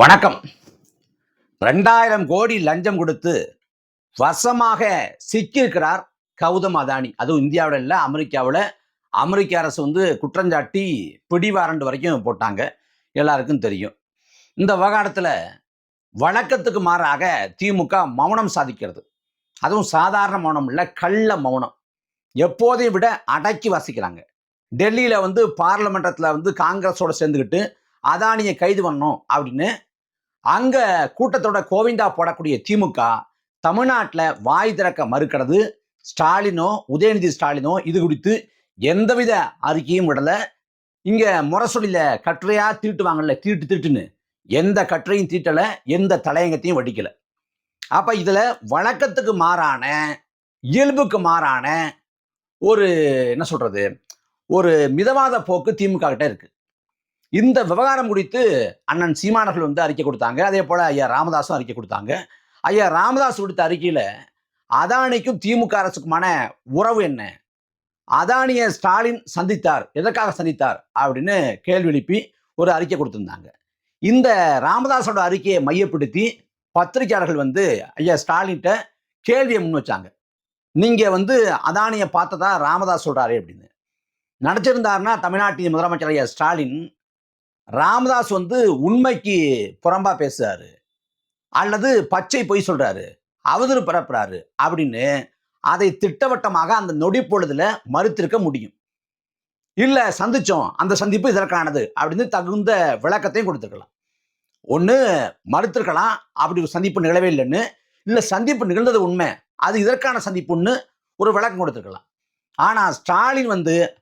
வணக்கம். ரெண்டாயிரம் கோடி லஞ்சம் கொடுத்து வசமாக சிக்கியிருக்கிறார் கௌதம் அதானி. அதுவும் இந்தியாவில் இல்லை அமெரிக்காவில். அமெரிக்க அரசு வந்து குற்றஞ்சாட்டி பிடிவாரண்டு வரைக்கும் போட்டாங்க. எல்லாருக்கும் தெரியும். இந்த விவகாரத்தில் வழக்கத்துக்கு மாறாக திமுக மௌனம் சாதிக்கிறது. அதுவும் சாதாரண மௌனம் இல்லை கள்ள மௌனம். எப்போதையும் விட அடக்கி வாசிக்கிறாங்க. டெல்லியில் வந்து பார்லமெண்டத்தில் வந்து காங்கிரஸோடு சேர்ந்துக்கிட்டு அதானியை கைது பண்ணணும் அப்படின்னு அங்க கூட்டத்தோட கோவிந்தா போடக்கூடிய திமுக தமிழ்நாட்டில் வாய் திறக்க மறுக்கிறது. ஸ்டாலினோ உதயநிதி ஸ்டாலினோ இது குறித்து எந்தவித அறிக்கையும் விடல. இங்க முரசொலியில கட்டுரையா தீட்டுவாங்கல்ல தீட்டு தீட்டுன்னு எந்த கட்டுரையும் தீட்டல எந்த தலையங்கத்தையும் வடிக்கல. அப்ப இதுல வழக்கத்துக்கு மாறான இயல்புக்கு மாறான ஒரு என்ன சொல்றது ஒரு மிதவாத போக்கு திமுக கிட்ட இருக்கு. இந்த விவகாரம் குறித்து அண்ணன் சீமானர்கள் வந்து அறிக்கை கொடுத்தாங்க. அதே போல் ஐயா ராமதாஸும் அறிக்கை கொடுத்தாங்க. ஐயா ராமதாஸ் கொடுத்த அறிக்கையில் அதானிக்கும் திமுக அரசுக்குமான உறவு என்ன? அதானியை ஸ்டாலின் சந்தித்தார். எதற்காக சந்தித்தார்? அப்படின்னு கேள்வி எழுப்பி ஒரு அறிக்கை கொடுத்துருந்தாங்க. இந்த ராமதாஸோட அறிக்கையை மையப்படுத்தி பத்திரிகையாளர்கள் வந்து ஐயா ஸ்டாலின்கிட்ட கேள்வியை முன் வச்சாங்க. நீங்கள் வந்து அதானியை பார்த்ததா ராமதாஸ் சொல்றாரு அப்படின்னு. நடிச்சிருந்தாருன்னா தமிழ்நாட்டின் முதலமைச்சர் ஐயா ஸ்டாலின் ராமதாஸ் வந்து உண்மைக்கு புறம்பா பேசுறாரு. அல்லது பச்சை பொய் சொல்றாரு. அவதூறு பரப்புறாரு அப்படின்னு அதை திட்டவட்டமாக அந்த நொடி பொழுதுல மறுத்திருக்க முடியும். இல்ல சந்திச்சோம். அந்த சந்திப்பு இதற்கானது அப்படின்னு தகுந்த விளக்கத்தையும் கொடுத்துருக்கலாம். ஒண்ணு மறுத்திருக்கலாம். அப்படி ஒரு சந்திப்பு நிகழவே இல்லைன்னு. இல்ல சந்திப்பு நிகழ்ந்தது உண்மை. அது இதற்கான சந்திப்புன்னு ஒரு விளக்கம் கொடுத்துருக்கலாம். ஆனா ஸ்டாலின் வந்து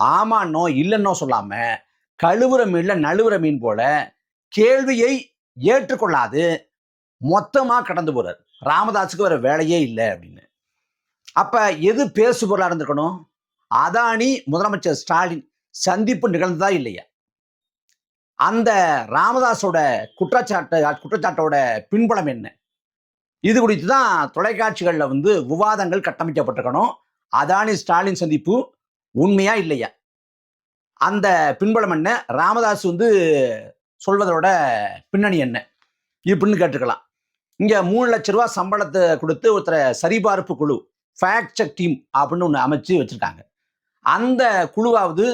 ஆமான்னோ இல்லைன்னோ சொல்லாம கழுவுற மீன்ல நழுவுற மீன் போல கேள்வியை ஏற்றுக்கொள்ளாது. மொத்தமா கடந்து போறார். ராமதாஸுக்கு வேற வேலையே இல்லை அப்படின்னு. அப்ப எது பேசு பொருளா இருந்திருக்கணும்? அதானி முதலமைச்சர் ஸ்டாலின் சந்திப்பு நிகழ்ந்ததா இல்லையா? அந்த ராமதாஸோட குற்றச்சாட்டு குற்றச்சாட்டோட பின்புலம் என்ன? இது குறித்து தான் தொலைக்காட்சிகளில் வந்து விவாதங்கள் கட்டமைக்கப்பட்டிருக்கணும். அதானி ஸ்டாலின் சந்திப்பு உண்மையா இல்லையா? அந்த பின்பலம் என்ன? ராமதாஸ் வந்து சொல்வதோட பின்னணி என்ன? இப்படின்னு கேட்டுக்கலாம். இங்கே மூணு லட்ச ரூபா சம்பளத்தை கொடுத்து ஒருத்தரை சரிபார்ப்பு குழு ஃபேக்ட் செக் டீம் அப்படின்னு ஒன்று அமைச்சு வச்சுருக்காங்க. அந்த குழுவாவது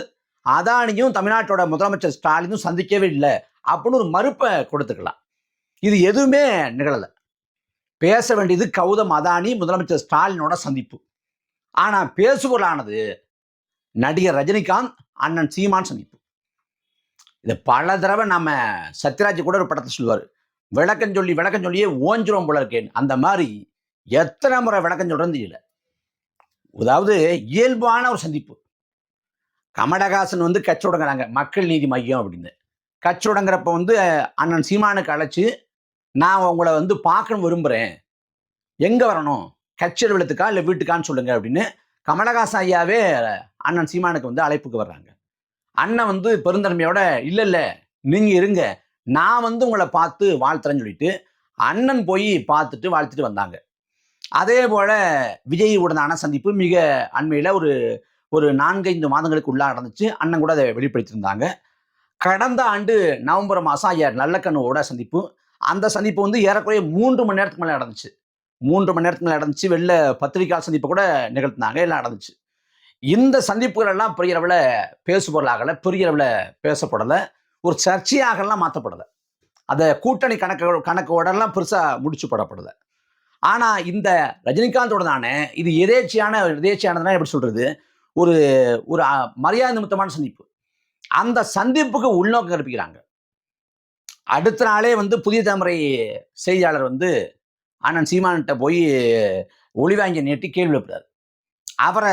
அதானியும் தமிழ்நாட்டோட முதலமைச்சர் ஸ்டாலினும் சந்திக்கவே இல்லை அப்படின்னு ஒரு மறுப்பை கொடுத்துக்கலாம். இது எதுவுமே நிகழலை. பேச வேண்டியது கௌதம் அதானி முதலமைச்சர் ஸ்டாலினோட சந்திப்பு. ஆனால் பேசுபொருளானது நடிகர் ரஜினிகாந்த் அண்ணன் சீமான் சந்திப்பு இது பல தடவை நம்ம சத்யராஜ் கூட ஒரு படத்தை சொல்லுவார். விளக்கம் சொல்லி விளக்கம் சொல்லியே ஓஞ்சிரும் போல இருக்கேன் அந்த மாதிரி எத்தனை முறை விளக்கம் சொல்கிறது இல்லை அதாவது இயல்பான ஒரு சந்திப்பு. கமடகாசன் வந்து கச்சோடங்கிறாங்க மக்கள் நீதி மையம் அப்படின்னு. கச்சோடங்கிறப்ப வந்து அண்ணன் சீமானுக்கு அழைச்சி நான் உங்களை வந்து பார்க்கணும் விரும்புகிறேன் எங்கே வரணும்? கட்சி அலுவலகத்துக்கா இல்லை வீட்டுக்கான்னு சொல்லுங்கள் அப்படின்னு கமலஹாசன் ஐயாவே அண்ணன் சீமானுக்கு வந்து அழைப்புக்கு வர்றாங்க. அண்ணன் வந்து பெருந்தன்மையோட இல்லை இல்லை நீங்கள் இருங்க. நான் வந்து உங்களை பார்த்து வாழ்த்துறேன்னு சொல்லிட்டு அண்ணன் போய் பார்த்துட்டு வாழ்த்துட்டு வந்தாங்க. அதே போல் விஜய் உடனான சந்திப்பு மிக அண்மையில் ஒரு ஒரு நான்கைந்து மாதங்களுக்கு உள்ளா நடந்துச்சு. அண்ணன் கூட அதை வெளிப்படுத்தியிருந்தாங்க. கடந்த ஆண்டு நவம்பர் மாதம் ஐயா நல்லக்கண்ணுவோட சந்திப்பு. அந்த சந்திப்பு வந்து ஏறக்குறைய மூன்று மணி நேரத்துக்கு மேலே நடந்துச்சு. மூன்று மணி நேரத்துக்கு மேலே நடந்துச்சு. வெளில பத்திரிகையாளர் சந்திப்பு கூட நிகழ்த்தினாங்க. எல்லாம் நடந்துச்சு. இந்த சந்திப்புகள் எல்லாம் பெரிய அளவில் பேசுபொருளாகலை பெரிய அளவில் பேசப்படலை. ஒரு சர்ச்சையாகலாம் மாற்றப்படலை அதை கூட்டணி கணக்கு கணக்கோடலாம் பெருசாக முடிச்சு போடப்படலை. ஆனால் இந்த ரஜினிகாந்தோட தானே இது எதேச்சியான எதேச்சியானதுனா எப்படி சொல்கிறது ஒரு ஒரு மரியாதை நிமித்தமான சந்திப்பு. அந்த சந்திப்புக்கு உள்நோக்கம் கற்பிக்கிறாங்க. அடுத்த நாளே வந்து புதிய தலைமுறை செய்தியாளர் வந்து அண்ணன் சீமான்கிட்ட போய் ஒளி வாங்கி நீட்டி கேள்வி எழுப்புறாரு. அவரை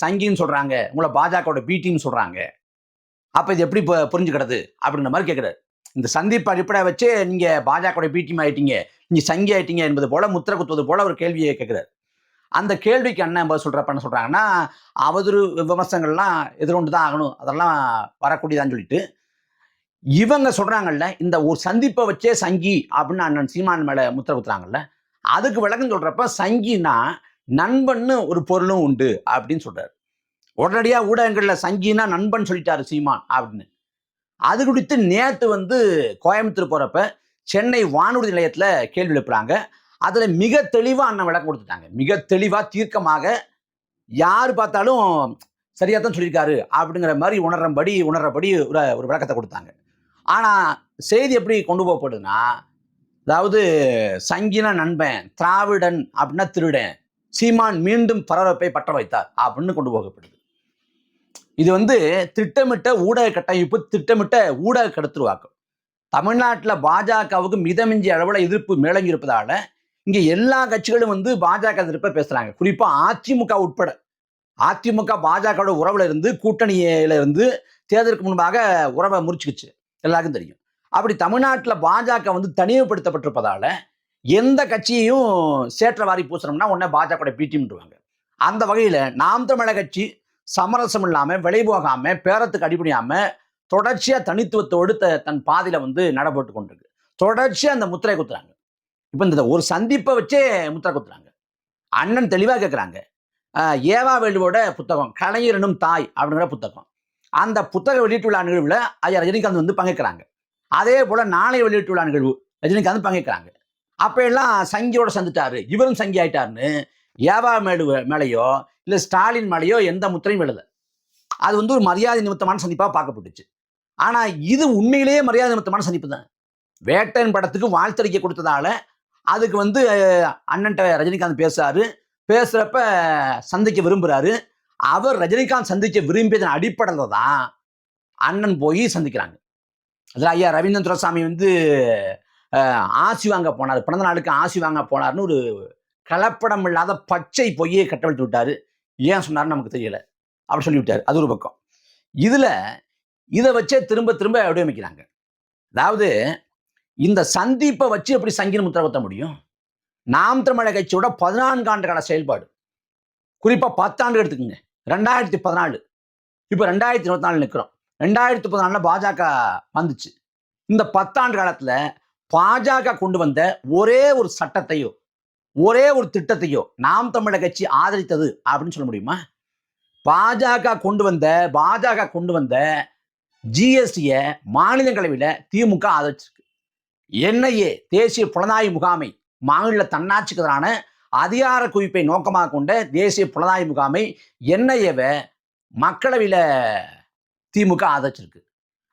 சங்கின்னு சொல்கிறாங்க உங்களை பாஜகவோட பி சொல்கிறாங்க அப்போ இது எப்படி பு- புரிஞ்சுக்கிறது அப்படின்ற மாதிரி கேட்குறாரு இந்த சந்திப்பு அடிப்படை வச்சு நீங்கள் பாஜகவோட பி ஆகிட்டீங்க நீங்கள் சங்கி ஆகிட்டீங்க என்பது போல் முத்திர குத்துவது போல் ஒரு கேள்வியை கேட்குறாரு அந்த கேள்விக்கு அண்ணன் பதில் சொல்கிறப்ப என்ன சொல்கிறாங்கன்னா அவதூறு விமர்சனங்கள்லாம் எதிர்கொண்டு தான் ஆகணும் அதெல்லாம் வரக்கூடியதான்னு சொல்லிட்டு இவங்க சொல்கிறாங்கல்ல இந்த ஒரு சந்திப்பை வச்சே சங்கி அப்படின்னு அண்ணன் சீமான் மேலே முத்திர குத்துறாங்கல்ல அதுக்கு விளக்கம் சொல்றப்ப சங்கினா நண்பன்னு ஒரு பொருளும் உண்டு அப்படின்னு சொல்றாரு. உடனடியாக ஊடகங்களில் சங்கினா நண்பன் சொல்லிட்டாரு சீமான் அப்படின்னு. அது குறித்து நேற்று வந்து கோயம்புத்தூர் போகிறப்ப சென்னை வானூர்தி நிலையத்தில் கேள்வி எழுப்புறாங்க. அதில் மிக தெளிவாக அண்ணன் விளக்கம் கொடுத்துட்டாங்க. மிக தெளிவாக தீர்க்கமாக யார் பார்த்தாலும் சரியாக தான் சொல்லியிருக்காரு அப்படிங்கிற மாதிரி உணர்றபடி உணர்றபடி ஒரு ஒரு விளக்கத்தை கொடுத்தாங்க. ஆனால் செய்தி எப்படி கொண்டு போகப்படுதுன்னா அதாவது சங்கின நண்பன் திராவிடன் அப்படின்னா திருடன். சீமான் மீண்டும் பரபரப்பை பற்ற வைத்தார் அப்படின்னு கொண்டு போகப்படுது. இது வந்து திட்டமிட்ட ஊடக கட்டமைப்பு திட்டமிட்ட ஊடக கடத்துருவாக்கம் தமிழ்நாட்டில் பாஜகவுக்கு மிதமிஞ்சிய அளவில் எதிர்ப்பு மேலங்கி இருப்பதால இங்கே எல்லா கட்சிகளும் வந்து பாஜக எதிர்ப்பை பேசுகிறாங்க குறிப்பாக அதிமுக உட்பட. அதிமுக பாஜகவோட உறவுல இருந்து கூட்டணியில இருந்து தேர்தலுக்கு முன்பாக உறவை முறிச்சுக்குச்சு. எல்லாருக்கும் தெரியும். அப்படி தமிழ்நாட்டில் பாஜக வந்து தனிமைப்படுத்தப்பட்டிருப்பதால எந்த கட்சியையும் சேற்ற வாரி பூசணும்னா உடனே பாஜக பிடிம்ன்றுவாங்க அந்த வகையில் நாம் தமிழக கட்சி சமரசம் இல்லாமல் விலை போகாமல் பேரத்துக்கு அடிப்படையாமல் தொடர்ச்சியாக தனித்துவத்தோடு த- தன் பாதையில் வந்து நடப்பட்டு கொண்டிருக்கு. தொடர்ச்சியாக அந்த முத்திரை குத்துறாங்க. இப்போ இந்த ஒரு சந்திப்பை வச்சே முத்திரை குத்துறாங்க. அண்ணன் தெளிவாக கேட்குறாங்க ஏவா வேலுவோட புத்தகம் கலைஞரனும் தாய் அப்படிங்கிற புத்தகம். அந்த புத்தக வெளியிட்டுள்ள நிகழ்வில் ஐயா ரஜினிகாந்த் வந்து பங்கேற்கிறாங்க. அதே போல நாளை வெளியிட்டுள்ள விழா நிகழ்வு ரஜினிகாந்த் பங்கேற்கிறாங்க. அப்போ எல்லாம் சங்கியோட சந்துட்டாரு இவரும் சங்கி ஆயிட்டாருன்னு ஏவா மேடு மேலேயோ இல்லை ஸ்டாலின் மேலேயோ எந்த முத்திரையும் எழுத அது வந்து ஒரு மரியாதை நிமித்தமான சந்திப்பாக பார்க்கப்பட்டுச்சு. ஆனால் இது உண்மையிலேயே மரியாதை நிமித்தமான சந்திப்பு தான். வேட்டன் படத்துக்கு வாழ்த்தறிக்கை கொடுத்ததால அதுக்கு வந்து அண்ணன்ட்ட ரஜினிகாந்த் பேசுறாரு. பேசுறப்ப சந்திக்க விரும்புகிறாரு அவர் ரஜினிகாந்த் சந்திக்க விரும்பியதன் அடிப்படையில் தான் அண்ணன் போய் சந்திக்கிறாங்க. அதில் ஐயா ரவீந்திரன் துரசாமி வந்து ஆசி வாங்க போனார். பிறந்த நாளுக்கு ஆசி வாங்க போனார்னு ஒரு கலப்படம் இல்லாத பச்சை பொய்யை கட்டவிழ்த்து விட்டாரு. ஏன் சொன்னார்னு நமக்கு தெரியல. அப்படி சொல்லிவிட்டார். அது ஒரு பக்கம். இதில் இதை வச்சே திரும்ப திரும்ப வடிவமைக்கிறாங்க அதாவது இந்த சந்திப்பை வச்சு எப்படி சங்கீன முத்திரை குத்த முடியும்? நாம் தமிழக கட்சியோட பதினான்கு ஆண்டு கால செயல்பாடு. குறிப்பாக பத்தாண்டு எடுத்துக்கோங்க. ரெண்டாயிரத்தி பதினாலு. இப்போ ரெண்டாயிரத்தி இருபத்தி நாலு நிற்கிறோம் ரெண்டாயிரத்தி பதினாலில் பாஜக வந்துச்சு. இந்த பத்தாண்டு காலத்தில் பாஜக கொண்டு வந்த ஒரே ஒரு சட்டத்தையோ ஒரே ஒரு திட்டத்தையோ நாம் தமிழக கட்சி ஆதரித்தது அப்படின்னு சொல்ல முடியுமா? பாஜக கொண்டு வந்த பாஜக கொண்டு வந்த ஜிஎஸ்டியை மாநிலங்களவையில் திமுக ஆதரிச்சிருக்கு. என்ஐஏ தேசிய புலனாய்வு முகாமை மாநில தன்னாட்சிக்கு எதிரான அதிகார குவிப்பை நோக்கமாக கொண்ட தேசிய புலனாய்வு முகாமை என்ஐஏவை மக்களவையில் திமுக ஆதரிச்சிருக்கு.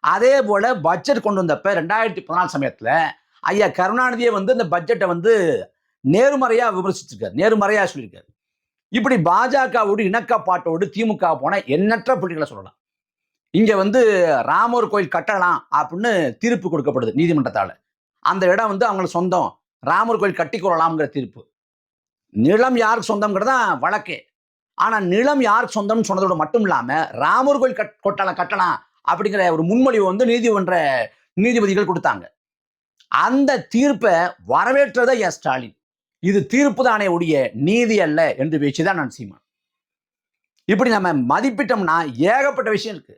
அதே போல் பட்ஜெட் கொண்டு வந்தப்ப ரெண்டாயிரத்தி பதினாலு சமயத்தில் ஐயா கருணாநிதியே வந்து இந்த பட்ஜெட்டை வந்து நேர்மறையாக விமர்சிச்சிருக்காரு. நேர்மறையாக சொல்லியிருக்காரு. இப்படி பாஜகவோடு இணக்கப்பாட்டோடு திமுக போன எண்ணற்ற புள்ளிகளை சொல்லலாம். இங்கே வந்து ராமர் கோயில் கட்டலாம் அப்படின்னு தீர்ப்பு கொடுக்கப்படுது நீதிமன்றத்தால். அந்த இடம் வந்து அவங்களுக்கு சொந்தம். ராமர் கோயில் கட்டிக்கொள்ளலாம்ங்கிற தீர்ப்பு. நிலம் யாருக்கு சொந்தம்ங்கிறது தான் வழக்கே. ஆனால் நிலம் யார் சொந்தம்னு சொன்னதோட மட்டும் இல்லாமல் ராமர் கோயில் கட் கொட்டலாம் கட்டலாம் அப்படிங்கிற ஒரு முன்மொழிவு வந்து நீதிமன்ற நீதிபதிகள் கொடுத்தாங்க. அந்த தீர்ப்பை வரவேற்றதை எஸ் ஸ்டாலின். இது தீர்ப்பு தானே உடைய நீதி அல்ல என்று பேச்சுதான் நான் சீமான். இப்படி நம்ம மதிப்பிட்டோம்னா ஏகப்பட்ட விஷயம் இருக்கு.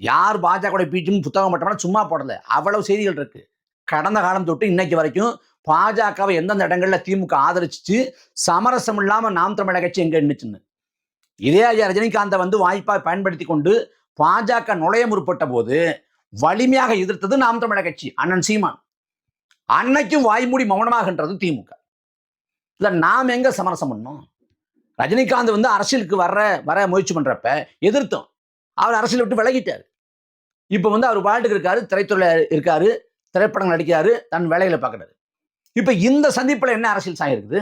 யார் பாஜக பீட்டும் புத்தகம் மட்டும்னா சும்மா போடல. அவ்வளவு செய்திகள் இருக்கு. கடந்த காலம் தொட்டு இன்னைக்கு வரைக்கும் பாஜகவை எந்தெந்த இடங்கள்ல திமுக ஆதரிச்சு சமரசம் இல்லாம நாம் தமிழக கட்சி எங்க நின்றுச்சுன்னு இதே ஐயா ரஜினிகாந்தை வந்து வாய்ப்பாக பயன்படுத்தி கொண்டு பாஜக நுழைய முற்பட்ட போது வலிமையாக எதிர்த்தது நாம் தமிழக கட்சி அண்ணன் சீமான். அன்னைக்கும் வாய்மூடி மௌனமாகன்றது திமுக. இல்லை நாம் எங்க சமரசம் பண்ணோம்? ரஜினிகாந்த் வந்து அரசியலுக்கு வர்ற வர முயற்சி பண்றப்ப எதிர்த்தோம். அவர் அரசியல் விட்டு விலகிட்டாரு. இப்போ வந்து அவர் பாட்டுக்கு இருக்காரு திரைத்துறையில் இருக்காரு திரைப்படங்கள் நடிக்கிறாரு தன் வேலைகளை பார்க்கறாரு. இப்போ இந்த சந்திப்பில் என்ன அரசியல் சாயம் இருக்குது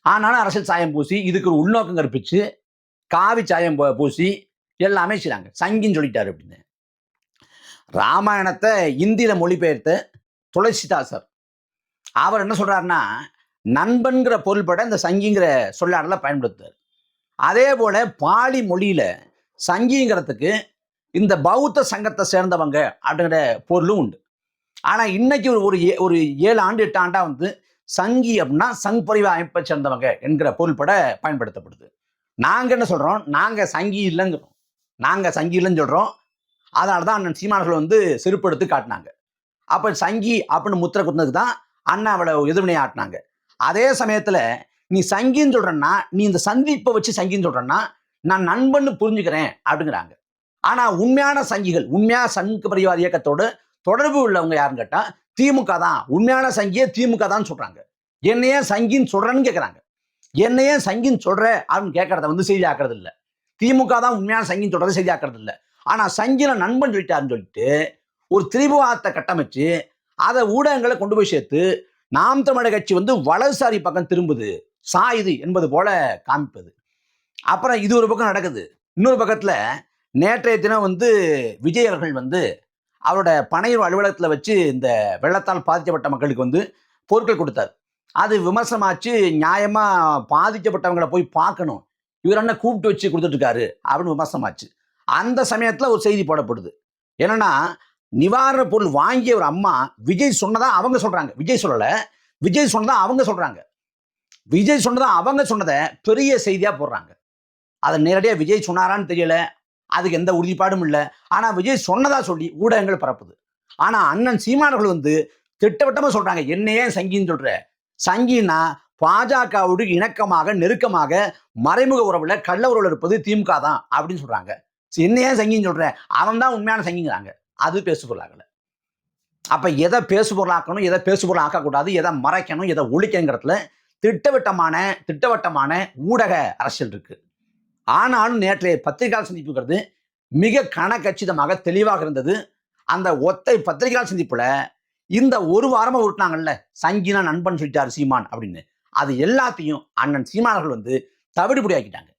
ஆனாலும் அரசியல் சாயம் பூசி இதுக்கு ஒரு உள்நோக்கம் கற்பிச்சு காவி சாயம் பூசி எல்லாமே செய்கிறாங்க சங்கின்னு சொல்லிட்டாரு அப்படின்னு. ராமாயணத்தை இந்தியில் மொழிபெயர்த்த துளசிதாசர் அவர் என்ன சொல்கிறாருன்னா நண்பன்கிற பொருள்பட இந்த சங்கிங்கிற சொல்லாடல பயன்படுத்துவார். அதே போல பாலி மொழியில சங்கிங்கிறதுக்கு இந்த பௌத்த சங்கத்தை சேர்ந்தவங்க அப்படிங்கிற பொருளும் உண்டு. ஆனால் இன்னைக்கு ஒரு- ஒரு ஏ- ஒரு ஏழு ஆண்டு எட்டு ஆண்டாக வந்து சங்கி அப்படின்னா சங் பரிவா அமைப்பை சேர்ந்தவங்க என்கிற பொருள்பட பயன்படுத்தப்படுது. நாங்க என்ன சொல்றோம்? நாங்க சங்கி இல்லைங்கிறோம். நாங்க சங்கி இல்லைன்னு சொல்றோம். அதனால தான் அண்ணன் சீமானர்கள் வந்து செருப்படுத்து காட்டினாங்க. அப்ப சங்கி அப்படின்னு முத்திரை குத்துனது தான் அண்ணா அவளை எதிர்வினை ஆட்டினாங்க. அதே சமயத்துல நீ சங்கின்னு சொல்கிறேன்னா நீ இந்த சந்திப்பை வச்சு சங்கின்னு சொல்கிறேன்னா நான் நண்பன்னு புரிஞ்சுக்கிறேன் அப்படிங்கிறாங்க. ஆனா உண்மையான சங்கிகள் உண்மையான சங்கு பரிவார இயக்கத்தோடு தொடர்பு உள்ளவங்க யாருன்னு கேட்டா திமுக தான். உண்மையான சங்கியே திமுக தான் சொல்றாங்க. என்னையே சங்கின்னு சொல்றேன்னு கேட்கறாங்க என்னையே சங்கின்னு சொல்ற அப்படின்னு கேட்கறத வந்து செய்தி ஆக்குறது இல்ல. திமுக தான் உண்மையான சங்கின்னு சொல்றதை செய்தியாக்குறது இல்ல. ஆனா சங்கின நண்பன் சொல்லிட்டாருன்னு சொல்லிட்டு ஒரு திரிபுவாதத்தை கட்டமைச்சு அதை ஊடகங்களை கொண்டு போய் சேர்த்து நாம் தமிழக கட்சி வந்து வலதுசாரி பக்கம் திரும்புது. சாயுது என்பது போல காமிப்பது. அப்புறம் இது ஒரு பக்கம் நடக்குது. இன்னொரு பக்கத்துல நேற்றைய தினம் வந்து விஜய் அவர்கள் வந்து அவரோட பனையூர் அலுவலகத்தில் வச்சு இந்த வெள்ளத்தால் பாதிக்கப்பட்ட மக்களுக்கு வந்து பொருட்கள் கொடுத்தார். அது விமர்சனமாச்சு நியாயமாக பாதிக்கப்பட்டவங்களை போய் பார்க்கணும். இவர் என்ன கூப்பிட்டு வச்சு கொடுத்துட்ருக்காரு அப்படின்னு விமர்சனமாச்சு. அந்த சமயத்தில் ஒரு செய்தி போடப்படுது. என்னென்னா நிவாரண பொருள் வாங்கிய ஒரு அம்மா விஜய் சொன்னதாக அவங்க சொல்கிறாங்க விஜய் சொல்லலை. விஜய் சொன்னதாக அவங்க சொல்கிறாங்க விஜய் சொன்னதாக அவங்க சொன்னதை பெரிய செய்தியாக போடுறாங்க. அதை நேரடியாக விஜய் சொன்னாரான்னு தெரியல. அதுக்கு எந்த உறுதிப்பாடும் இல்லை. ஆனால் விஜய் சொன்னதாக சொல்லி ஊடகங்கள் பரப்புது. ஆனால் அண்ணன் சீமானவர்கள் வந்து திட்டவட்டமாக சொல்கிறாங்க என்னையே சங்கின்னு சொல்கிற சங்கின்னா பாஜகவோடு இணக்கமாக நெருக்கமாக மறைமுக உறவுல கள்ள உறவில் இருப்பது திமுக தான் அப்படின்னு சொல்கிறாங்க என்னையே சங்கின்னு சொல்கிறேன் அவன் தான் உண்மையான சங்கிங்கிறாங்க. அது பேசு பொருளாகல அப்போ எதை பேசு பொருளாக்கணும் எதை பேசு பொருள் ஆக்கக்கூடாது எதை மறைக்கணும் எதை ஒழிக்கணுங்கிறதுல திட்டவட்டமான திட்டவட்டமான ஊடக அரசியல் இருக்குது ஆனாலும் நேற்றைய பத்திரிகையாளர் சந்திப்புங்கிறது மிக கணக்கச்சிதமாக தெளிவாக இருந்தது. அந்த ஒத்தை பத்திரிகையாளர் சந்திப்புல இந்த ஒரு வாரமாக உருட்டினாங்கல்ல சங்கினா நண்பன் சொல்லிட்டாரு சீமான் அப்படின்னு. அது எல்லாத்தையும் அண்ணன் சீமானர்கள் வந்து தவிடுபடி ஆக்கிட்டாங்க